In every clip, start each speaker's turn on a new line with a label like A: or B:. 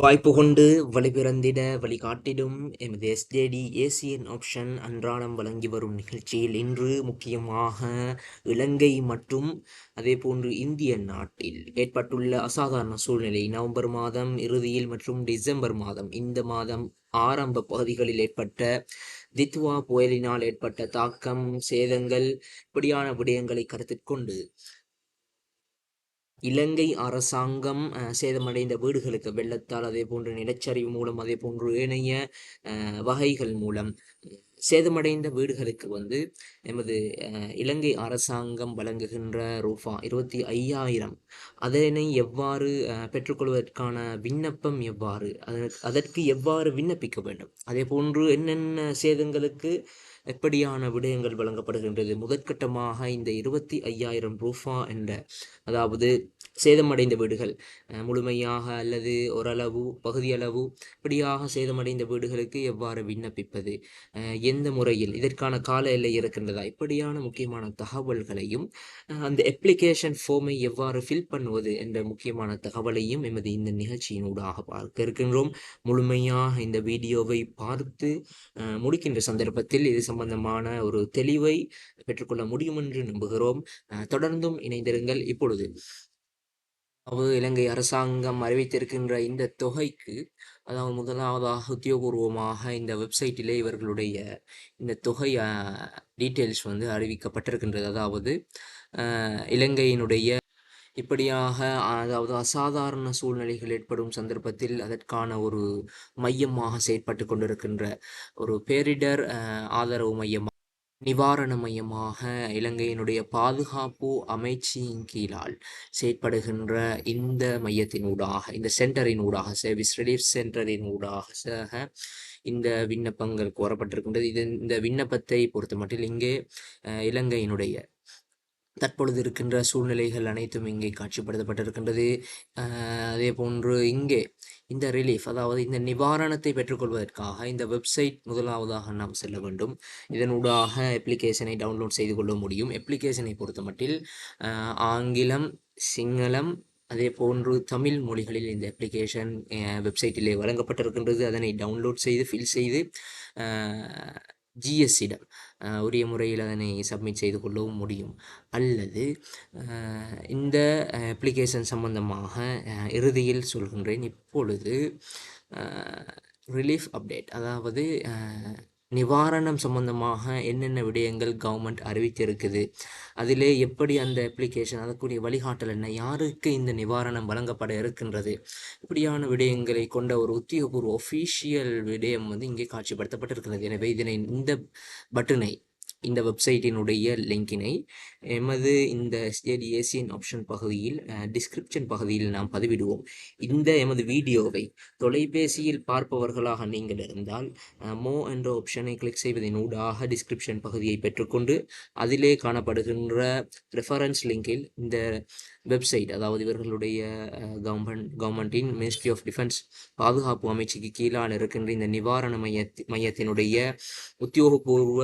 A: வாய்ப்பு கொண்டு வழிபிறந்திட வழிகாட்டிடும் எமது எஸ்டேடி ஏசியன் ஆப்ஷன் அன்றாடம் வழங்கி வரும் நிகழ்ச்சியில் இன்று முக்கியமாக இலங்கை மற்றும் அதே போன்று இந்திய நாட்டில் ஏற்பட்டுள்ள அசாதாரண சூழ்நிலை. நவம்பர் மாதம் இறுதியில் மற்றும் டிசம்பர் மாதம் இந்த மாதம் ஆரம்ப பகுதிகளில் ஏற்பட்ட தித்வா புயலினால் ஏற்பட்ட தாக்கம் சேதங்கள் இப்படியான விடயங்களை கருத்தில் கொண்டு இலங்கை அரசாங்கம் சேதமடைந்த வீடுகளுக்கு வெள்ளத்தால் அதே போன்று நிலச்சரிவு மூலம் அதே போன்று ஏனைய வகைகள் மூலம் சேதமடைந்த வீடுகளுக்கு வந்து எமது இலங்கை அரசாங்கம் வழங்குகின்ற ரூபா இருபத்தி ஐயாயிரம். அதனை எவ்வாறு பெற்றுக்கொள்வதற்கான விண்ணப்பம் எவ்வாறு? அதற்கு எவ்வாறு விண்ணப்பிக்க வேண்டும்? அதே போன்று என்னென்ன சேதங்களுக்கு எப்படியான விடயங்கள் வழங்கப்படுகின்றது? முதற்கட்டமாக இந்த இருபத்தி ஐயாயிரம் ரூபா என்ற அதாவது சேதமடைந்த வீடுகள் முழுமையாக அல்லது ஓரளவு பகுதியளவு இப்படியாக சேதமடைந்த வீடுகளுக்கு எவ்வாறு விண்ணப்பிப்பது? எந்த முறையில்? இதற்கான கால எல்லை இருக்கின்றதா? இப்படியான முக்கியமான தகவல்களையும் அந்த அப்ளிகேஷன் ஃபார்மை எவ்வாறு ஃபில் பண்ணுவது என்ற முக்கியமான தகவலையும் எமது இந்த நிகழ்ச்சியினூடாக பார்க்க இருக்கின்றோம். முழுமையாக இந்த வீடியோவை பார்த்து முடிக்கின்ற சந்தர்ப்பத்தில் இது சம்பந்தமான ஒரு தெளிவை பெற்றுக்கொள்ள முடியும் என்று நம்புகிறோம் தொடர்ந்தும் இணைந்திருங்கள் இப்பொழுது. இலங்கை அரசாங்கம் அறிவித்திருக்கின்ற இந்த தொகைக்கு அதாவது முதலாவதாக உத்தியோகபூர்வமாக இந்த வெப்சைட்டிலே இவர்களுடைய இந்த தொகை டீட்டெயில்ஸ் வந்து அறிவிக்கப்பட்டிருக்கின்றது. அதாவது இலங்கையினுடைய இப்படியாக அதாவது அசாதாரண சூழ்நிலைகள் ஏற்படும் சந்தர்ப்பத்தில் அதற்கான ஒரு மையமாக செயற்பட்டு கொண்டிருக்கின்ற ஒரு பேரிடர் ஆதரவு மையம் நிவாரண மையமாக இலங்கையினுடைய பாதுகாப்பு அமைச்சின் கீழால் செயற்படுகின்ற இந்த மையத்தின் ஊடாக இந்த சென்டரின் ஊடாக சர்வீஸ் ரிலீஃப் சென்டரின் ஊடாக இந்த விண்ணப்பங்கள் கோரப்பட்டிருக்கின்றது. இது இந்த விண்ணப்பத்தை பொறுத்த மட்டில் இங்கே இலங்கையினுடைய தற்பொழுது இருக்கின்ற சூழ்நிலைகள் அனைத்தும் இங்கே காட்சிப்படுத்தப்பட்டிருக்கின்றது. அதே போன்று இங்கே இந்த ரிலீஃப் அதாவது இந்த நிவாரணத்தை பெற்றுக்கொள்வதற்காக இந்த வெப்சைட் முதலாவதாக நாம் செல்ல வேண்டும். இதனூடாக அப்ளிகேஷனை டவுன்லோட் செய்து கொள்ள முடியும். அப்ளிகேஷனை பொறுத்த மட்டில் ஆங்கிலம் சிங்களம் அதே போன்று தமிழ் மொழிகளில் இந்த அப்ளிகேஷன் வெப்சைட்டிலே வழங்கப்பட்டிருக்கின்றது. அதனை டவுன்லோட் செய்து ஃபில் செய்து ஜிஎஸ்சிடம் உரிய முறையில் அதனை சப்மிட் செய்து கொள்ளவும் முடியும். அல்லது இந்த அப்ளிகேஷன் சம்பந்தமாக இறுதியில் சொல்கின்றேன். இப்பொழுது ரிலீஃப் அப்டேட் அதாவது நிவாரணம் சம்பந்தமாக என்னென்ன விடயங்கள் கவர்மெண்ட் அறிவிச்சிருக்குது அதிலே எப்படி அந்த அப்ளிகேஷன் அதற்குரிய வழிகாட்டல் என்ன? யாருக்கு இந்த நிவாரணம் வழங்கப்பட இருக்கின்றது? இப்படியான விடயங்களை கொண்ட ஒரு உத்தியோகபூர்வ ஒஃபீஷியல் விடயம் வந்து இங்கே காட்சிப்படுத்தப்பட்டிருக்கிறது. எனவே இதனை இந்த பட்டனை இந்த வெப்சைட்டினுடைய லிங்கினை எமது இந்த ஸ்டேட் ஏசியன் ஆப்ஷன் பகுதியில் டிஸ்கிரிப்ஷன் பகுதியில் நாம் பதிவிடுவோம். இந்த எமது வீடியோவை தொலைபேசியில் பார்ப்பவர்களாக நீங்கள் இருந்தால் மோ என்ற ஆப்ஷனை கிளிக் செய்வதன் ஊடாக டிஸ்கிரிப்ஷன் பகுதியை பெற்றுக்கொண்டு அதிலே காணப்படுகின்ற ரெஃபரன்ஸ் லிங்கில் இந்த வெப்சைட் அதாவது இவர்களுடைய கவர்மெண்ட் கவர்மெண்டின் மினிஸ்ட்ரி ஆஃப் டிஃபென்ஸ் பாதுகாப்பு அமைச்சுக்கு கீழால் இருக்கின்ற இந்த நிவாரண மையத்தி மையத்தினுடைய உத்தியோகபூர்வ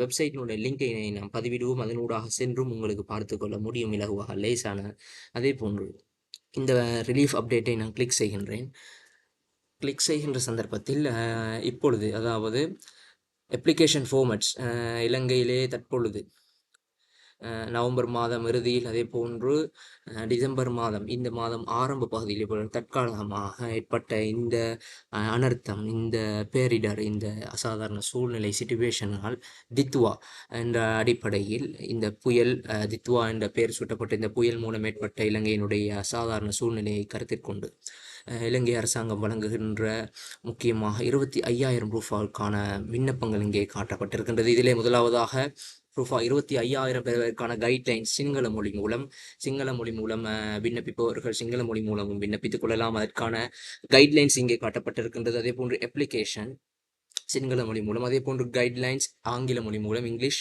A: வெப்சைட்டினுடைய லிங்கை நாம் பதிவிடுவோம். அதனூடாக சென்றும் உங்களுக்கு பார்த்துக்கொள்ள முடியும் இலகுவாக லேசான. அதே போன்று இந்த ரிலீஃப் அப்டேட்டை நான் கிளிக் செய்கின்றேன். கிளிக் செய்கின்ற சந்தர்ப்பத்தில் இப்பொழுது அதாவது அப்ளிகேஷன் ஃபோமட்ஸ் இலங்கையிலே தற்பொழுது நவம்பர் மாதம் இறுதியில் அதே போன்று டிசம்பர் மாதம் இந்த மாதம் ஆரம்ப பகுதியில் தற்காலிகமாக ஏற்பட்ட இந்த அனர்த்தம் இந்த பேரிடர் இந்த அசாதாரண சூழ்நிலை சிட்டுவேஷனால் தித்வா என்ற அடிப்படையில் இந்த புயல் தித்வா என்ற பெயர் சூட்டப்பட்ட இந்த புயல் மூலம் ஏற்பட்ட இலங்கையினுடைய அசாதாரண சூழ்நிலையை கருத்தில் கொண்டு இலங்கை அரசாங்கம் வழங்குகின்ற முக்கியமாக இருபத்தி ஐயாயிரம் ரூபாய்க்கான விண்ணப்பங்கள் இங்கே காட்டப்பட்டிருக்கின்றது. இதிலே முதலாவதாக ரூபா இருபத்தி ஐயாயிரம் பேருக்கான கைட்லைன்ஸ் சிங்கள மொழி மூலம் சிங்கள மொழி மூலம் விண்ணப்பிப்பவர்கள் சிங்கள மொழி மூலமும் விண்ணப்பித்துக் கொள்ளலாம். அதற்கான கைட்லைன்ஸ் இங்கே காட்டப்பட்டிருக்கின்றது. அதே போன்று அப்ளிகேஷன் சிங்கள மொழி மூலம் அதே போன்று கைட்லைன்ஸ் ஆங்கில மொழி மூலம் இங்கிலீஷ்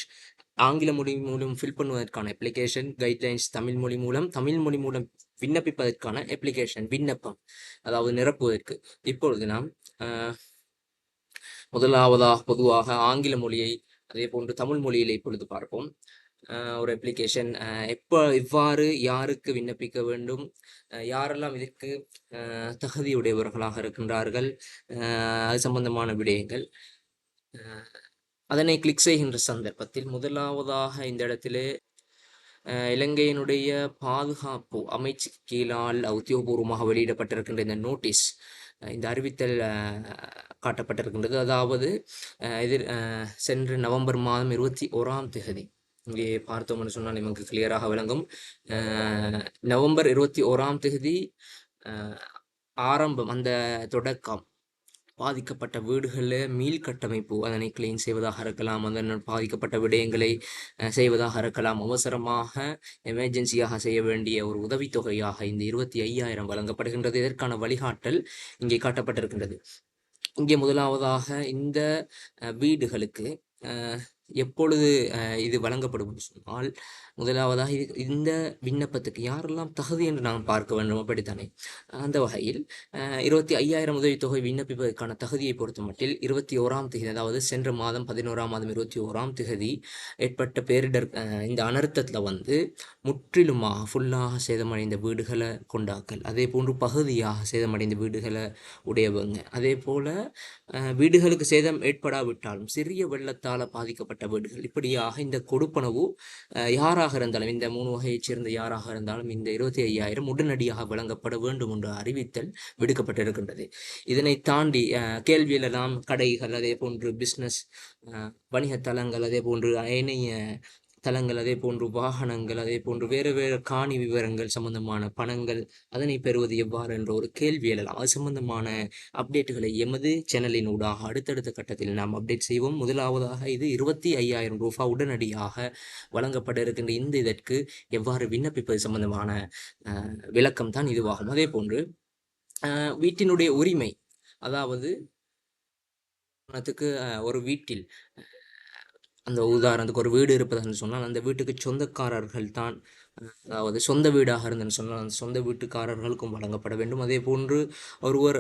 A: ஆங்கில மொழி மூலம் ஃபில் பண்ணுவதற்கான அப்ளிகேஷன் கைட்லைன்ஸ் தமிழ் மொழி மூலம் தமிழ் மொழி மூலம் விண்ணப்பிப்பதற்கான அப்ளிகேஷன் விண்ணப்பம் அதாவது நிரப்புவதற்கு. இப்பொழுது நாம் முதலாவதாக பொதுவாக ஆங்கில மொழியை அதே போன்று தமிழ் மொழியில் இப்பொழுது பார்ப்போம். ஒரு அப்ளிகேஷன் எப்போ எவ்வாறு யாருக்கு விண்ணப்பிக்க வேண்டும்? யாரெல்லாம் இதற்கு தகுதியுடையவர்களாக இருக்கின்றார்கள்? அது சம்பந்தமான விடயங்கள். அதனை கிளிக் செய்கின்ற சந்தர்ப்பத்தில் முதலாவதாக இந்த இடத்திலே இலங்கையினுடைய பாதுகாப்பு அமைச்சு கீழால் உத்தியோகபூர்வமாக வெளியிடப்பட்டிருக்கின்ற இந்த நோட்டீஸ் இந்த அறிவித்தல் காட்டப்பட்டிருக்கின்றது. அதாவது எதிர் சென்று சென்ற நவம்பர் மாதம் இருபத்தி ஓராம் தேதி. இங்கே பார்த்தோம்னு சொன்னால் நமக்கு கிளியராக விளங்கும். நவம்பர் இருபத்தி ஓராம் தேதி ஆரம்பம் அந்த தொடக்கம். பாதிக்கப்பட்ட வீடுகளில் மீள் கட்டமைப்பு அதனை கிளீன் செய்வதாக இருக்கலாம். அந்த பாதிக்கப்பட்ட விடயங்களை செய்வதாக இருக்கலாம். அவசரமாக எமர்ஜென்சியாக செய்ய வேண்டிய ஒரு உதவித்தொகையாக இந்த இருபத்தி ஐயாயிரம் வழங்கப்படுகின்றது. இதற்கான வழிகாட்டல் இங்கே காட்டப்பட்டிருக்கின்றது. இங்கே முதலாவதாக இந்த வீடுகளுக்கு எப்பொழுது இது வழங்கப்படும் சொன்னால் முதலாவதாக இது இந்த விண்ணப்பத்துக்கு யாரெல்லாம் தகுதி என்று நாம் பார்க்க வேண்டும் அப்படித்தானே? அந்த வகையில் இருபத்தி ஐயாயிரம் உதவித்தொகை விண்ணப்பிப்பதற்கான தகுதியை பொறுத்த மட்டில் இருபத்தி ஓராம் தேதி அதாவது சென்ற மாதம் பதினோராம் மாதம் இருபத்தி ஓராம் தேதி ஏற்பட்ட பேரிடர் இந்த அனர்த்தத்தில் வந்து முற்றிலுமாக ஃபுல்லாக சேதமடைந்த வீடுகளை கொண்டாக்கல் அதே போன்று பகுதியாக சேதமடைந்த வீடுகளை உடையவங்க. அதே போல் வீடுகளுக்கு சேதம் ஏற்படாவிட்டாலும் சிறிய வெள்ளத்தால் பாதிக்கப்பட்ட வீடுகள் இப்படியாக இந்த கொடுப்பனவு யாராக யாராக இருந்தாலும் இந்த மூணு வகையைச் சேர்ந்த யாராக இருந்தாலும் இந்த இருபத்தி ஐயாயிரம் உடனடியாக வழங்கப்பட வேண்டும் என்று அறிவித்தல் விடுக்கப்பட்டிருக்கின்றது. இதனை தாண்டி அஹ், நாம் கடைகள் அதே போன்று பிஸ்னஸ் வணிக தலங்கள் அதே போன்று ஏனைய தலங்கள் அதே போன்று வாகனங்கள் அதே போன்று வேறு வேறு காணி விவரங்கள் சம்பந்தமான பணங்கள் அதனை பெறுவது எவ்வாறு என்ற ஒரு கேள்வி எழலாம். அது சம்பந்தமான அப்டேட்டுகளை எமது சேனலின் ஊடாக அடுத்தடுத்த கட்டத்தில் நாம் அப்டேட் செய்வோம். முதலாவதாக இது இருபத்தி ஐயாயிரம் ரூபாய் உடனடியாக வழங்கப்பட இருக்கின்ற இந்த இதற்கு எவ்வாறு விண்ணப்பிப்பது சம்பந்தமான அஹ், விளக்கம் தான் இதுவாகும். அதே போன்று வீட்டினுடைய உரிமை அதாவது உதாரணத்துக்கு அஹ், ஒரு வீட்டில் அந்த உதாரணத்துக்கு ஒரு வீடு இருப்பதுன்னு சொன்னால் அந்த வீட்டுக்கு சொந்தக்காரர்கள் தான் அதாவது சொந்த வீடாக இருந்ததுன்னு சொன்னால் அந்த சொந்த வீட்டுக்காரர்களுக்கும் வழங்கப்பட வேண்டும். அதே போன்று ஒருவர்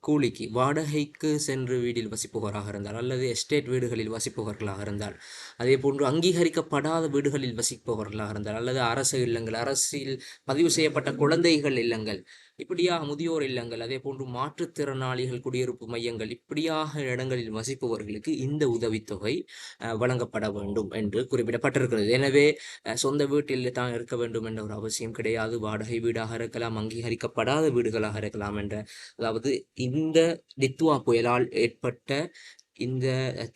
A: கூலிக்கு வாடகைக்கு சென்று வீட்டில் வசிப்பவராக இருந்தால் அல்லது எஸ்டேட் வீடுகளில் வசிப்பவர்களாக இருந்தால் அதே போன்று அங்கீகரிக்கப்படாத வீடுகளில் வசிப்பவர்களாக இருந்தால் அல்லது அரசு இல்லங்கள் அரசில் பதிவு செய்யப்பட்ட குழந்தைகள் இல்லங்கள் இப்படியாக முதியோர் இல்லங்கள் அதே போன்று மாற்றுத்திறனாளிகள் குடியிருப்பு மையங்கள் இப்படியாக இடங்களில் வசிப்பவர்களுக்கு இந்த உதவித்தொகை வழங்கப்பட வேண்டும் என்று குறிப்பிடப்பட்டிருக்கிறது. எனவே சொந்த வீட்டில் தான் இருக்க வேண்டும் என்ற ஒரு அவசியம் கிடையாது. வாடகை வீடாக இருக்கலாம் அங்கீகரிக்கப்படாத வீடுகளாக இருக்கலாம் என்ற அதாவது இந்த டித்வா புயலால் ஏற்பட்ட இந்த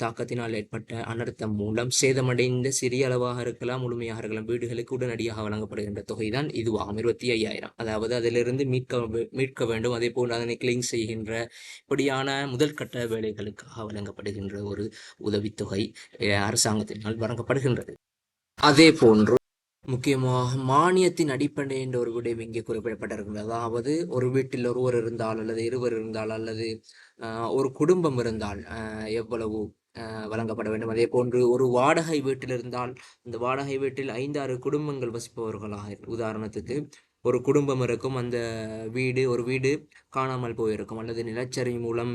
A: தாக்கத்தினால் ஏற்பட்ட அனர்த்தம் மூலம் சேதமடைந்த சிறிய அளவாக இருக்கலாம் முழுமையாக இருக்கலாம். வீடுகளுக்கு உடனடியாக வழங்கப்படுகின்ற தொகைதான் இதுவாகும். இருபத்தி ஐயாயிரம். அதாவது அதிலிருந்து மீட்க மீட்க வேண்டும். அதே போன்று அதனை கிளீன் செய்கின்ற இப்படியான முதல் கட்ட வேலைகளுக்காக வழங்கப்படுகின்ற ஒரு உதவித்தொகை அரசாங்கத்தினால் வழங்கப்படுகின்றது. அதே போன்று முக்கியமாக மானியத்தின் அடிப்படை என்ற ஒரு விடயம் இங்கே குறிப்பிடப்பட்டிருக்கிறது அதாவது ஒரு வீட்டில் ஒருவர் இருந்தால் அல்லது இருவர் இருந்தால் அல்லது ஒரு குடும்பம் இருந்தால் எவ்வளவு வழங்கப்பட வேண்டும். அதே போன்று ஒரு வாடகை வீட்டில் இருந்தால் அந்த வாடகை வீட்டில் ஐந்தாறு குடும்பங்கள் வசிப்பவர்களாக உதாரணத்துக்கு ஒரு குடும்பம் இருக்கும் அந்த வீடு ஒரு வீடு காணாமல் போயிருக்கும். அல்லது நிலச்சரி மூலம்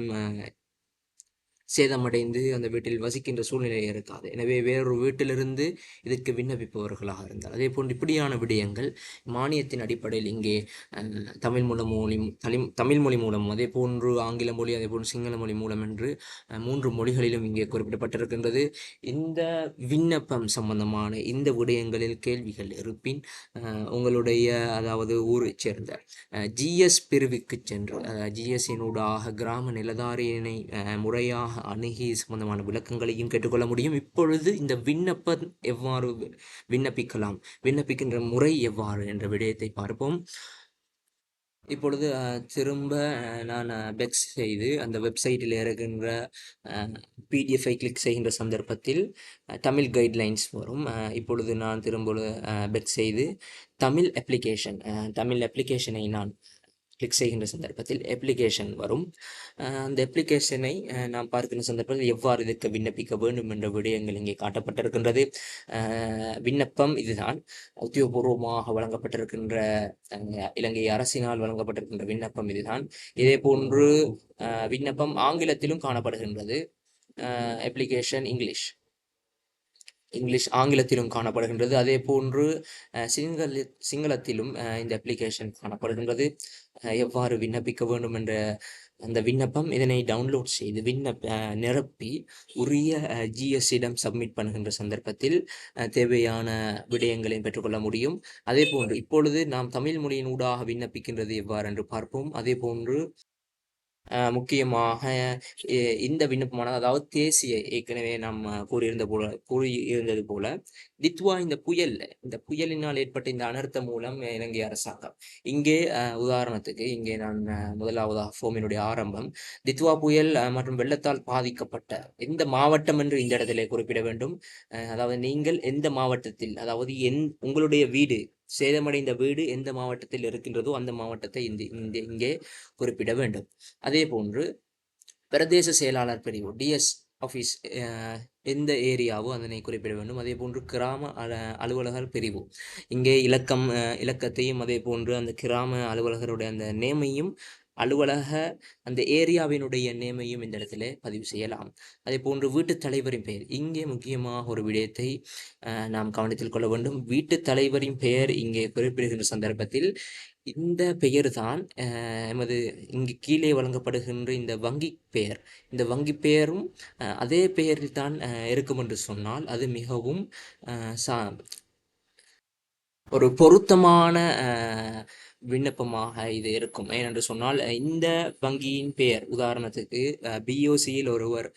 A: சேதமடைந்து அந்த வீட்டில் வசிக்கின்ற சூழ்நிலை இருக்காது. எனவே வேறொரு வீட்டிலிருந்து இதற்கு விண்ணப்பிப்பவர்களாக இருந்தால் அதே போன்று இப்படியான விடயங்கள் மானியத்தின் அடிப்படையில் இங்கே தமிழ் மூலம் மொழி தமிழ் மொழி மூலம் அதே போன்று ஆங்கில மொழி அதே போன்று சிங்கள மொழி மூலம் என்று மூன்று மொழிகளிலும் இங்கே குறிப்பிடப்பட்டிருக்கின்றது. இந்த விண்ணப்பம் சம்பந்தமான இந்த விடயங்களில் கேள்விகள் இருப்பின் உங்களுடைய அதாவது ஊரைச் சேர்ந்த ஜிஎஸ் பிரிவுக்கு சென்று ஜிஎஸ்ஸினூடாக கிராம நிலதாரியினை முறையாக அணுகி சம்பந்தமான விளக்கங்களையும் கேட்டுக்கொள்ள முடியும். இப்பொழுது இந்த விண்ணப்பம் எவ்வாறு விண்ணப்பிக்கலாம்? விண்ணப்பிக்கின்ற முறை எவ்வாறு என்ற விடயத்தை பார்ப்போம். இப்பொழுது திரும்ப நான் பெக்ஸ் செய்து அந்த வெப்சைட்டில் இருக்கின்ற பிடிஎஃப்ஐ கிளிக் செய்கின்ற சந்தர்ப்பத்தில் தமிழ் கைட்லைன்ஸ் வரும். இப்பொழுது நான் திரும்ப பெக்ஸ் செய்து தமிழ் அப்ளிகேஷன் தமிழ் அப்ளிகேஷனை நான் கிளிக் செய்கின்ற சந்தர்ப்பத்தில் அப்ளிகேஷன் வரும். அந்த அப்ளிகேஷனை நாம் பார்க்கின்ற சந்தர்ப்பத்தில் எவ்வாறு இதற்கு விண்ணப்பிக்க வேண்டும் என்ற விடயங்கள் இங்கே காட்டப்பட்டிருக்கின்றது. விண்ணப்பம் இதுதான். உத்தியோகபூர்வமாக வழங்கப்பட்டிருக்கின்ற இலங்கை அரசினால் வழங்கப்பட்டிருக்கின்ற விண்ணப்பம் இதுதான். இதே போன்று விண்ணப்பம் ஆங்கிலத்திலும் காணப்படுகின்றது. அப்ளிகேஷன் இங்கிலீஷ் இங்கிலீஷ் ஆங்கிலத்திலும் காணப்படுகின்றது. அதே போன்று அஹ், சிங்கள சிங்களத்திலும் அஹ், இந்த அப்ளிகேஷன் காணப்படுகின்றது. எவ்வாறு விண்ணப்பிக்க வேண்டும் என்ற அந்த விண்ணப்பம் இதனை டவுன்லோட் செய்து விண்ணப்ப நிரப்பி உரிய ஜிஎஸ்டியிடம் சப்மிட் பண்ணுகின்ற சந்தர்ப்பத்தில் அஹ், தேவையான விடயங்களை பெற்றுக்கொள்ள முடியும். அதே போன்று இப்பொழுது நாம் தமிழ் மொழியின் ஊடாக விண்ணப்பிக்கின்றது எவ்வாறு என்று பார்ப்போம். அதே போன்று முக்கியமாக இந்த விண்ணப்பமானது அதாவது தேசிய ஏற்கனவே நாம் கூறியிருந்த போல கூறியிருந்தது போல தித்வா இந்த புயல் இந்த புயலினால் ஏற்பட்ட இந்த அனர்த்தம் மூலம் இலங்கை அரசாங்கம். இங்கே உதாரணத்துக்கு இங்கே நான் முதலாவதாக ஃபோமினுடைய ஆரம்பம். தித்வா புயல் மற்றும் வெள்ளத்தால் பாதிக்கப்பட்ட எந்த மாவட்டம் என்று இந்த இடத்திலே குறிப்பிட வேண்டும். அதாவது நீங்கள் எந்த மாவட்டத்தில் அதாவது என் உங்களுடைய வீடு சேதமடைந்த வீடு எந்த மாவட்டத்தில் இருக்கின்றதோ அந்த மாவட்டத்தை இந்த இந்த இங்கே குறிப்பிட வேண்டும். அதே போன்று பிரதேச செயலாளர் பிரிவு டிஎஸ் ஆஃபீஸ் எந்த ஏரியாவோ அதனை குறிப்பிட வேண்டும். அதே போன்று கிராம அல அலுவலகர் பிரிவு இங்கே இலக்கம் இலக்கத்தையும் அதே போன்று அந்த கிராம அலுவலகருடைய அந்த நேமையும் அலுவலக அந்த ஏரியாவினுடைய நேமையும் இந்த இடத்துல பதிவு செய்யலாம். அதே போன்று வீட்டுத் தலைவரின் பெயர். இங்கே முக்கியமாக ஒரு விடயத்தை அஹ், நாம் கவனத்தில் கொள்ள வேண்டும். வீட்டுத் தலைவரின் பெயர் இங்கே குறிப்பிடுகின்ற சந்தர்ப்பத்தில் இந்த பெயர் தான் எமது இங்கு கீழே வழங்கப்படுகின்ற இந்த வங்கி பெயர். இந்த வங்கி பெயரும் அஹ், அதே பெயரில் தான் அஹ், இருக்கும் என்று சொன்னால் அது மிகவும் சா ஒரு பொருத்தமான அஹ், விண்ணப்பமாக இது இருக்கும். ஏனென்று சொன்னால் இந்த வங்கியின் பெயர் உதாரணத்துக்கு பிஓசியில் ஒருவர்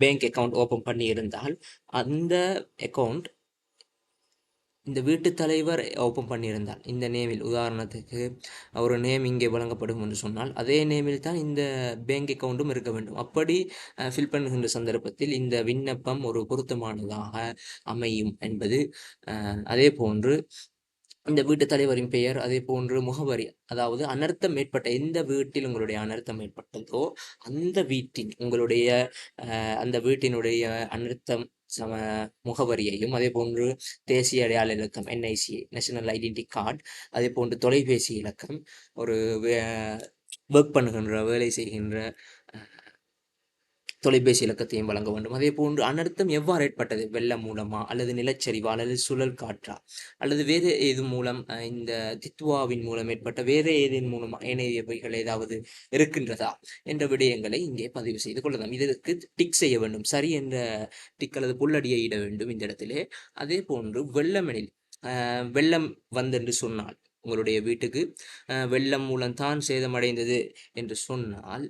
A: பேங்க் அக்கவுண்ட் ஓப்பன் பண்ணி இருந்தால் அந்த அக்கவுண்ட் இந்த வீட்டுத் தலைவர் ஓப்பன் பண்ணியிருந்தால் இந்த நேமில் உதாரணத்துக்கு ஒரு நேம் இங்கே வழங்கப்படும் என்று சொன்னால் அதே நேமில் தான் இந்த பேங்க் அக்கௌண்ட்டும் இருக்க வேண்டும். அப்படி ஃபில் பண்ணுகின்ற சந்தர்ப்பத்தில் இந்த விண்ணப்பம் ஒரு பொருத்தமானதாக அமையும் என்பது அதே போன்று இந்த வீட்டு தலைவரின் பெயர் அதே போன்று முகவரி அதாவது அனர்த்தம் ஏற்பட்ட எந்த வீட்டில் உங்களுடைய அனர்த்தம் ஏற்பட்டதோ அந்த வீட்டின் உங்களுடைய அஹ், அந்த வீட்டினுடைய அனர்த்தம் சம முகவரியையும் அதே போன்று தேசிய அடையாள இலக்கம் என்ஐசி நேஷனல் ஐடென்டி கார்டு அதே போன்று தொலைபேசி இலக்கம் ஒரு ஒர்க் பண்ணுகின்ற வேலை செய்கின்ற தொலைபேசி இலக்கத்தையும் வழங்க வேண்டும். அதே போன்று அனர்த்தம் எவ்வாறு ஏற்பட்டது? வெள்ளம் மூலமா அல்லது நிலச்சரிவா அல்லது சுழல் காற்றா? அல்லது வேறு ஏது மூலம்? இந்த தித்வாவின் மூலம் ஏற்பட்ட வேறு ஏதேன் மூலமா ஏனையவைகள் ஏதாவது இருக்கின்றதா? என்ற விடயங்களை இங்கே பதிவு செய்து கொள்ளலாம். இதற்கு டிக் செய்ய வேண்டும். சரி என்ற டிக் அல்லது புல்லடியை இட வேண்டும் இந்த இடத்திலே. அதே போன்று வெள்ளமெனில் வெள்ளம் வந்தென்று சொன்னால் உங்களுடைய வீட்டுக்கு வெள்ளம் மூலம் தான் சேதமடைந்தது என்று சொன்னால்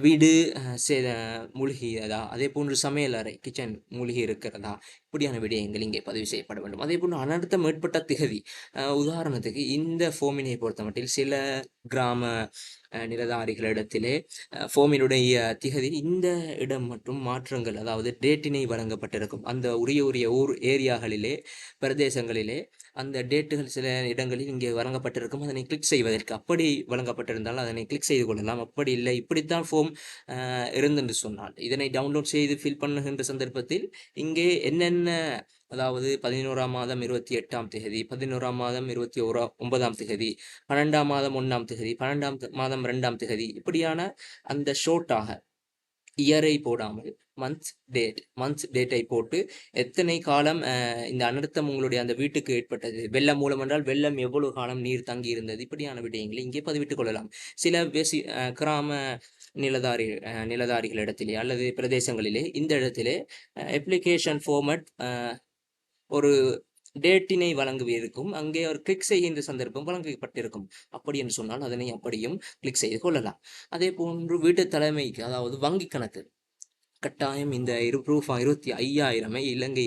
A: வீடு மூழ்கியதா அதே போன்று சமையலறை கிச்சன் மூழ்கி இருக்கிறதா இப்படியான விடயங்கள் இங்கே பதிவு செய்யப்பட வேண்டும். அதே போன்று அனர்த்தம் ஏற்பட்ட திகதி. உதாரணத்துக்கு இந்த ஃபோமினை பொறுத்தமட்டில் சில கிராம நிலதாரிகளிடத்திலே ஃபோமினுடைய திகதி இந்த இடம் மற்றும் மாற்றங்கள் அதாவது டேட்டினை வழங்கப்பட்டிருக்கும். அந்த உரிய உரிய ஊர் ஏரியாகளிலே பிரதேசங்களிலே அந்த டேட்டுகள் சில இடங்களில் இங்கே வழங்கப்பட்டிருக்கும். அதனை கிளிக் செய்வதற்கு அப்படி வழங்கப்பட்டிருந்தால் அதனை கிளிக் செய்து கொள்ளலாம். அப்படி இல்லை இப்படித்தான் ஃபோம் இருந்தென்று சொன்னால் இதனை டவுன்லோட் செய்து ஃபில் பண்ணுகின்ற சந்தர்ப்பத்தில் இங்கே என்னென்ன அதாவது பதினோராம் மாதம் இருபத்தி எட்டாம் தேதி பதினோராம் மாதம் இருபத்தி ஓரா ஒன்பதாம் தேதி பன்னெண்டாம் மாதம் ஒன்றாம் தேதி பன்னெண்டாம் மாதம் ரெண்டாம் தேதி இப்படியான அந்த ஷோர்ட்டாக இயரை போடாமல் மந்த் டேட் மந்த் டேட்டை போட்டு எத்தனை காலம் இந்த அனர்த்தம் உங்களுடைய அந்த வீட்டுக்கு ஏற்பட்டது? வெள்ளம் மூலம் என்றால் வெள்ளம் எவ்வளவு காலம் நீர் தங்கி இருந்தது இப்படியான விடயங்களை இங்கே பதிவிட்டுக் கொள்ளலாம். சில பேசி கிராம நிலதாரி நிலதாரிகள் நிலதாரிகளிடத்திலே அல்லது பிரதேசங்களிலே இந்த இடத்திலே அப்ளிகேஷன் ஃபார்மட் ஒரு டேட்டினை வழங்குவதற்கும் அங்கே ஒரு கிளிக் செய்கின்ற சந்தர்ப்பம் வழங்கப்பட்டிருக்கும். அப்படி என்று சொன்னால் அதனை அப்படியும் கிளிக் செய்து கொள்ளலாம். அதே போன்று வீட்டு தலைமைக்கு அதாவது வங்கி கணக்கு கட்டாயம் இந்த இரு ரூபா இருபத்தி ஐயாயிரமை இலங்கை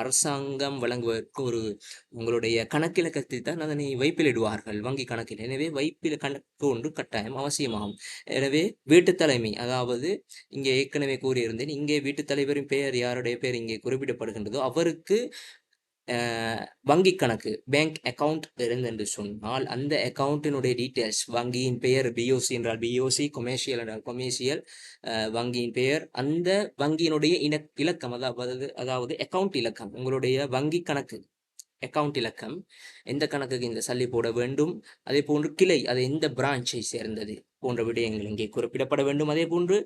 A: அரசாங்கம் வழங்குவதற்கு ஒரு உங்களுடைய கணக்கிலக்கத்தை தான் அதனை வைப்பிலிடுவார்கள் வங்கி கணக்கில். எனவே வைப்பில் கணக்கு ஒன்று கட்டாயம் அவசியமாகும். எனவே வீட்டு தலைமை அதாவது இங்கே ஏற்கனவே கூறியிருந்தேன் இங்கே வீட்டுத் தலைவரின் பெயர் யாருடைய பெயர் இங்கே குறிப்பிடப்படுகின்றதோ அவருக்கு வங்கி கணக்கு பேங்க் அக்கவுண்ட் இருந்தென்று சொன்னால் அந்த அக்கவுண்டினுடைய டீட்டெயில்ஸ் வங்கியின் பெயர் பிஓசி என்றால் பிஓசி கொமேர்ஷியல் என்றால் கொமேர்ஷியல் வங்கியின் பெயர் அந்த வங்கியினுடைய இன இலக்கம் அதாவது அதாவது அக்கவுண்ட் இலக்கம் உங்களுடைய வங்கி கணக்கு அக்கவுண்ட் இலக்கம் எந்த கணக்குக்கு இந்த சல்லி போட வேண்டும் அதே போன்று கிளை அது எந்த பிரான்ச்சை சேர்ந்தது போன்ற விடயங்கள் இங்கே குறிப்பிடப்பட வேண்டும். அதே போன்று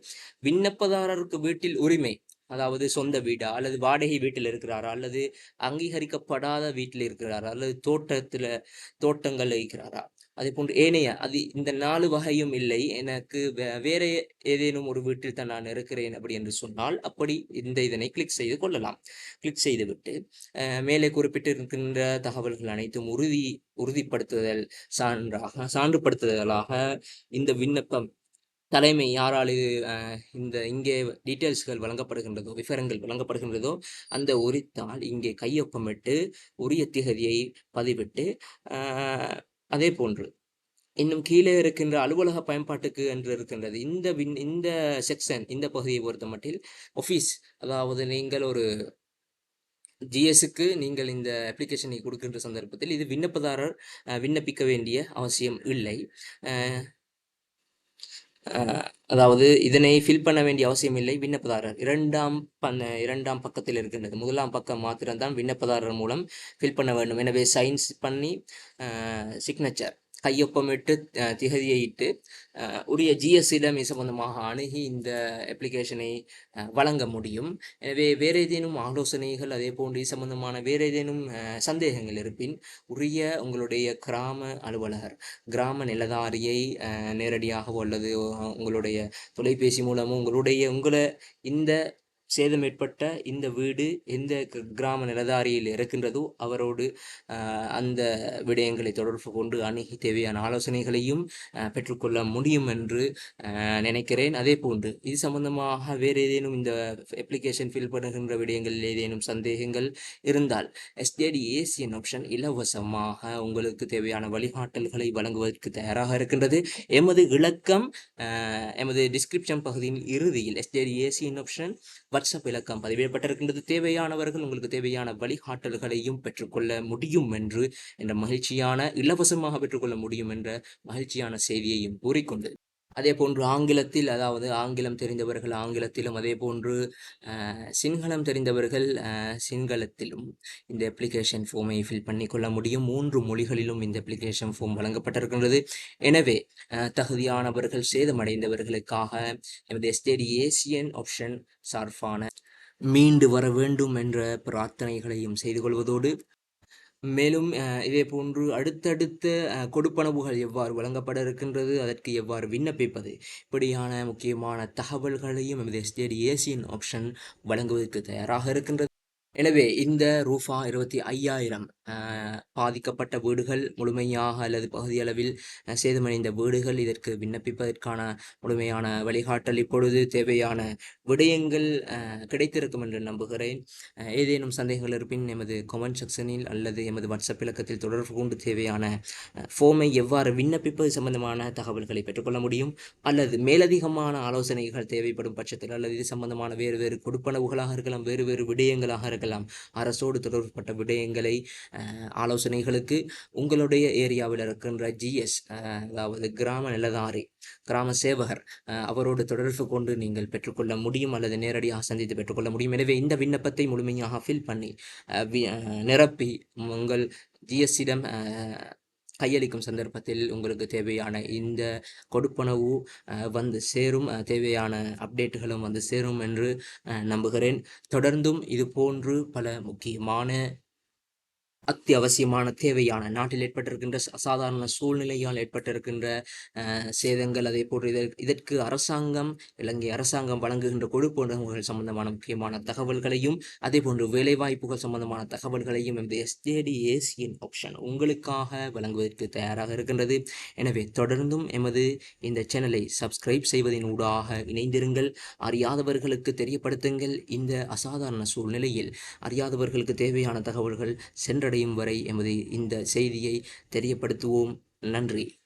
A: விண்ணப்பதாரருக்கு வீட்டில் உரிமை அதாவது சொந்த வீடா? அல்லது வாடகை வீட்டில் இருக்கிறாரா? அல்லது அங்கீகரிக்கப்படாத வீட்டில் இருக்கிறாரா? அல்லது தோட்டத்தில் தோட்டங்கள் இருக்கிறாரா அதே போன்று ஏனைய அது இந்த நாலு வகையும் இல்லை. எனக்கு வே- வேற ஏதேனும் ஒரு வீட்டில் தான் நான் இருக்கிறேன் அப்படி என்று சொன்னால் அப்படி இந்த இதனை கிளிக் செய்து கொள்ளலாம். கிளிக் செய்துவிட்டு மேலே குறிப்பிட்டிருக்கின்ற தகவல்கள் அனைத்தும் உறுதி உறுதிப்படுத்துதல் சான்றாக சான்றுபடுத்துதலாக இந்த விண்ணப்பம் தலைமை யாரால் இது இந்த இங்கே டீட்டெயில்ஸ்கள் வழங்கப்படுகின்றதோ விவரங்கள் வழங்கப்படுகின்றதோ அந்த உரித்தால் இங்கே கையொப்பமிட்டு உரிய திகதியை பதிவிட்டு அதே போன்று. இன்னும் கீழே இருக்கின்ற அலுவலக பயன்பாட்டுக்கு என்று இருக்கின்றது. இந்த வின் இந்த செக்ஷன் இந்த பகுதியை பொறுத்த மட்டில் ஆஃபீஸ் அதாவது நீங்கள் ஒரு ஜிஎஸ்க்கு நீங்கள் இந்த அப்ளிகேஷனை கொடுக்கின்ற சந்தர்ப்பத்தில் இது விண்ணப்பதாரர் விண்ணப்பிக்க வேண்டிய அவசியம் இல்லை. அதாவது இதனை ஃபில் பண்ண வேண்டிய அவசியம் இல்லை. விண்ணப்பதாரர். இரண்டாம் பண்ண இரண்டாம் பக்கத்தில் இருக்கின்றது. முதலாம் பக்கம் மாத்திரம்தான் விண்ணப்பதாரர் மூலம் ஃபில் பண்ண வேண்டும். எனவே சைன்ஸ் பண்ணி சிக்னேச்சர் கையொப்பமிட்டு திகதியை இட்டு அஹ், உரிய ஜிஎஸ்சிடம் சம்பந்தமாக அணுகி இந்த அப்ளிகேஷனை வழங்க முடியும். எனவே வேறு ஏதேனும் ஆலோசனைகள் அதே போன்று இது சம்பந்தமான வேறு ஏதேனும் சந்தேகங்கள் இருப்பின் உரிய உங்களுடைய கிராம அலுவலகர் கிராம நிலதாரியை நேரடியாக நேரடியாகவோ அல்லது உங்களுடைய தொலைபேசி மூலமோ உங்களுடைய உங்களை இந்த சேதம் ஏற்பட்ட இந்த வீடு எந்த கிராம நிலதாரியில் இருக்கின்றதோ அவரோடு அந்த விடயங்களை தொடர்பு கொண்டு அணுகி தேவையான ஆலோசனைகளையும் பெற்றுக்கொள்ள முடியும் என்று நினைக்கிறேன். அதே போன்று இது சம்பந்தமாக வேறு ஏதேனும் இந்த அப்ளிகேஷன் ஃபில் பண்ணுகின்ற விடயங்களில் ஏதேனும் சந்தேகங்கள் இருந்தால் எஸ்டிடி ஏசியன் ஆப்ஷன் இலவசமாக உங்களுக்கு தேவையான வழிகாட்டல்களை வழங்குவதற்கு தயாராக இருக்கின்றது. எமது இலக்கம் எமது டிஸ்கிரிப்ஷன் பகுதியின் இறுதியில் எஸ்டிடி ஏசியன் ஆப்ஷன் வாட்ஸ்அப் இலக்கம் பதிவேற்பட்டிருக்கின்றது. தேவையானவர்கள் உங்களுக்கு தேவையான வழிகாட்டல்களையும் பெற்றுக்கொள்ள முடியும் என்று என்ற மகிழ்ச்சியான இலவசமாக பெற்றுக்கொள்ள முடியும் என்ற மகிழ்ச்சியான செய்தியையும் கூறிக்கொண்டு அதே போன்று ஆங்கிலத்தில் அதாவது ஆங்கிலம் தெரிந்தவர்கள் ஆங்கிலத்திலும் அதே போன்று சிங்களம் தெரிந்தவர்கள் சிங்களத்திலும் இந்த அப்ளிகேஷன் ஃபார்மை ஃபில் பண்ணிக்கொள்ள முடியும். மூன்று மொழிகளிலும் இந்த அப்ளிகேஷன் ஃபார்ம் வழங்கப்பட்டிருக்கின்றது. எனவே தகுதியானவர்கள் சேதமடைந்தவர்களுக்காக எமது எஸ்டேடி ஏசியன் ஆப்ஷன் சார்பான மீண்டு வர வேண்டும் என்ற பிரார்த்தனைகளையும் செய்து கொள்வதோடு மேலும் இதே போன்று அடுத்தடுத்த கொடுப்பனவுகள் எவ்வாறு வழங்கப்பட இருக்கின்றது அதற்கு எவ்வாறு விண்ணப்பிப்பது? இப்படியான முக்கியமான தகவல்களையும் எமது எஸ்டேடி ஏசியன் ஆப்ஷன் வழங்குவதற்கு தயாராக இருக்கின்றது. எனவே இந்த ரூஃபா இருபத்தி ஐயாயிரம் பாதிக்கப்பட்ட வீடுகள் முழுமையாக அல்லது பகுதியளவில் சேதமடைந்த வீடுகள் இதற்கு விண்ணப்பிப்பதற்கான முழுமையான வழிகாட்டல் இப்பொழுது தேவையான விடயங்கள் கிடைத்திருக்கும் என்று நம்புகிறேன். ஏதேனும் சந்தேகங்கள் இருப்பின் எமது கமெண்ட் செக்ஷனில் அல்லது எமது வாட்ஸ்அப் இலக்கத்தில் தொடர்பு கொண்டு தேவையான ஃபோமை எவ்வாறு விண்ணப்பிப்பது சம்பந்தமான தகவல்களை பெற்றுக்கொள்ள முடியும்? அல்லது மேலதிகமான ஆலோசனைகள் தேவைப்படும் பட்சத்தில் அல்லது இது சம்பந்தமான வேறு வேறு கொடுப்பனவுகளாக இருக்கலாம் வேறு வேறு விடயங்களாக இருக்கலாம் அரசோடு தொடர்புபட்ட விடயங்களை ஆலோசனைகளுக்கு உங்களுடைய ஏரியாவில் இருக்கின்ற ஜிஎஸ் அதாவது கிராம நிலதாரி கிராம சேவகர் அவரோடு தொடர்பு கொண்டு நீங்கள் பெற்றுக்கொள்ள முடியும் அல்லது நேரடியாக சந்தித்து பெற்றுக்கொள்ள முடியும். எனவே இந்த விண்ணப்பத்தை முழுமையாக ஃபில் பண்ணி வி- நிரப்பி உங்கள் ஜிஎஸ்சிடம் கையளிக்கும் சந்தர்ப்பத்தில் உங்களுக்கு தேவையான இந்த கொடுப்பனவு வந்து சேரும் தேவையான அப்டேட்டுகளும் வந்து சேரும் என்று நம்புகிறேன். தொடர்ந்தும் இது போன்று பல முக்கியமான அத்தியாவசியமான தேவையான நாட்டில் ஏற்பட்டிருக்கின்ற அசாதாரண சூழ்நிலையால் ஏற்பட்டிருக்கின்ற சேதங்கள் அதே போன்று இதற்கு இதற்கு அரசாங்கம் இலங்கை அரசாங்கம் வழங்குகின்ற கொடுப்பனவுகள் சம்பந்தமான முக்கியமான தகவல்களையும் அதே போன்று வேலைவாய்ப்புகள் சம்பந்தமான தகவல்களையும் இந்த எஸ்ஜேடி ஏசியன் ஆப்ஷன் உங்களுக்காக வழங்குவதற்கு தயாராக இருக்கின்றது. எனவே தொடர்ந்தும் எமது இந்த சேனலை சப்ஸ்கிரைப் செய்வதன் ஊடாக இணைந்திருங்கள். அறியாதவர்களுக்கு தெரியப்படுத்துங்கள். இந்த அசாதாரண சூழ்நிலையில் அறியாதவர்களுக்கு தேவையான தகவல்கள் சென்றடையும் வரை எமது இந்த செய்தியை தெரியப்படுத்துவோம். நன்றி.